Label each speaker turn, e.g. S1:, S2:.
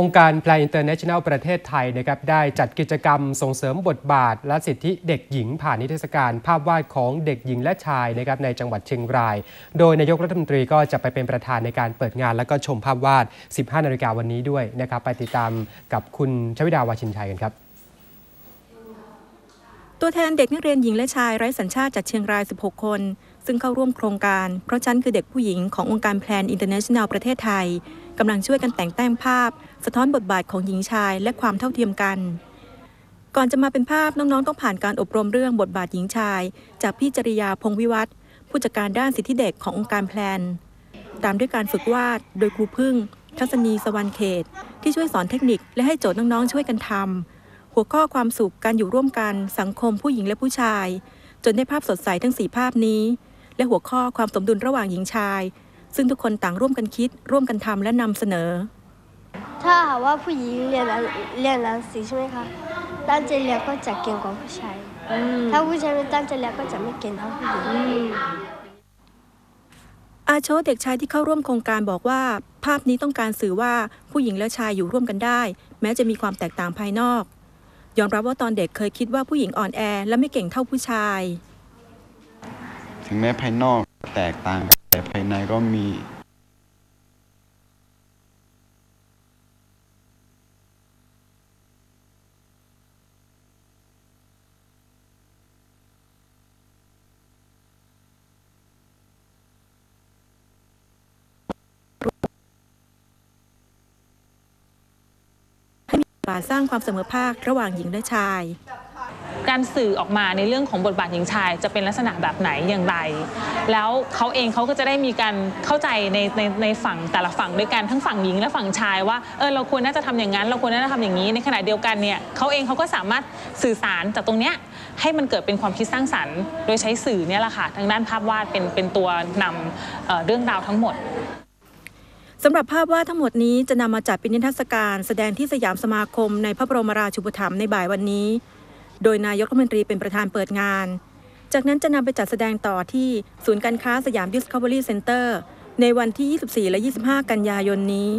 S1: องค์การแพลนอินเตอร์เนชั่นแนลประเทศไทยนะครับได้จัดกิจกรรมส่งเสริมบทบาท และสิทธิเด็กหญิงผ่านนิทรรศการภาพวาดของเด็กหญิงและชายนะครับในจังหวัดเชียงราย โดยนายกรัฐมนตรีก็จะไปเป็นประธานในการเปิดงาน และก็ชมภาพวาด 15 นาฬิกาวันนี้ด้วยนะครับไปติดตามกับคุณชวิดาวาชินชัยกันครับ
S2: ตัวแทนเด็กนักเรียนหญิงและชายไร้สัญชาติจากเชียงราย 16 คน ซึ่งเข้าร่วมโครงการ เพราะฉันคือเด็กผู้หญิงขององค์การแพลนอินเตอร์เนชั่นแนลประเทศไทยกำลังช่วยกันแต่งแต้มภาพ สะท้อนบทบาทของหญิงชายและความเท่าเทียมกัน ก่อนจะมาเป็นภาพน้องๆ ต้องผ่านการอบรมเรื่องบทบาทหญิงชาย จากพี่จริยาพงวิวัฒน์ผู้จัดการด้านสิทธิเด็กขององค์การแพลน ตามด้วยการฝึกวาดโดยครูพึ่ง ทัศนีสวรรณเขต ที่ช่วยสอนเทคนิคและให้โจทย์น้องๆช่วยกันทำหัวข้อความสุขการอยู่ร่วมกัน สังคมผู้หญิงและผู้ชายจนได้ภาพสดใสทั้งสีภาพนี้ และหัวข้อความสมดุลระหว่างหญิงชาย ซึ่งทุกคนต่างร่วมกันคิด ร่วมกันทำและนำเสนอ
S3: ถ้าหากว่าผู้หญิงเรียนหนังเรียนหนังสือใช่ไหมคะตั้งใจเรียนก็จะเก่งกว่าผู้ชายถ้าผู้ชายไม่ตั้งใจเรียนก็จะไม่เก่งเท่าผู้หญิง
S2: อาโชเด็กชายที่เข้าร่วมโครงการบอกว่า ภาพนี้ต้องการสื่อว่าผู้หญิงและชายอยู่ร่วมกันได้ แม้จะมีความแตกต่างภายนอกยอมรับว่าตอนเด็กเคยคิดว่าผู้หญิงอ่อนแอและไม่เก่งเท่าผู้ชาย
S4: ถึงแม้ภายนอกแตกต่างแต่ภายในก็มีา
S2: สร้างความเสมอภาคระหว่างหญิงและชาย
S5: การสื่อออกมาในเรื่องของบทบาทหญิงชาย จะเป็นลักษณะแบบไหนอย่างไร แล้วเขาเองเขาก็จะได้มีการเข้าใจในในในฝั่งแต่ละฝั่งด้วยกันทั้งฝั่งหญิงและฝั่งชายว่าเออเราควรน่าจะทำอย่างนั้น เราควรน่าจะทำอย่างนี้ในขณะเดียวกันเนี่ยเขาเองเขาก็สามารถสื่อสารจากตรงเนี้ยให้มันเกิดเป็นความคิดสร้างสรรค์ โดยใช้สื่อเนี่ยแหละค่ะทางด้านภาพวาดเป็นเป็นตัวนำเเรื่องราวทั้งหมด
S2: สำหรับภาพวาดทั้งหมดนี้จะนำมาจัดเป็นนิทรรศการ แสดงที่สยามสมาคมในพระบรมราชูปถัมภ์ในบ่ายวันนี้ โดยนายกรัฐมนตรีเป็นประธานเปิดงาน จากนั้นจะนำไปจัดแสดงต่อที่ศูนย์การค้าสยามดิสคัฟเวอรี่เซ็นเตอร์ในวันที่ 24 และ 25 กันยายนนี้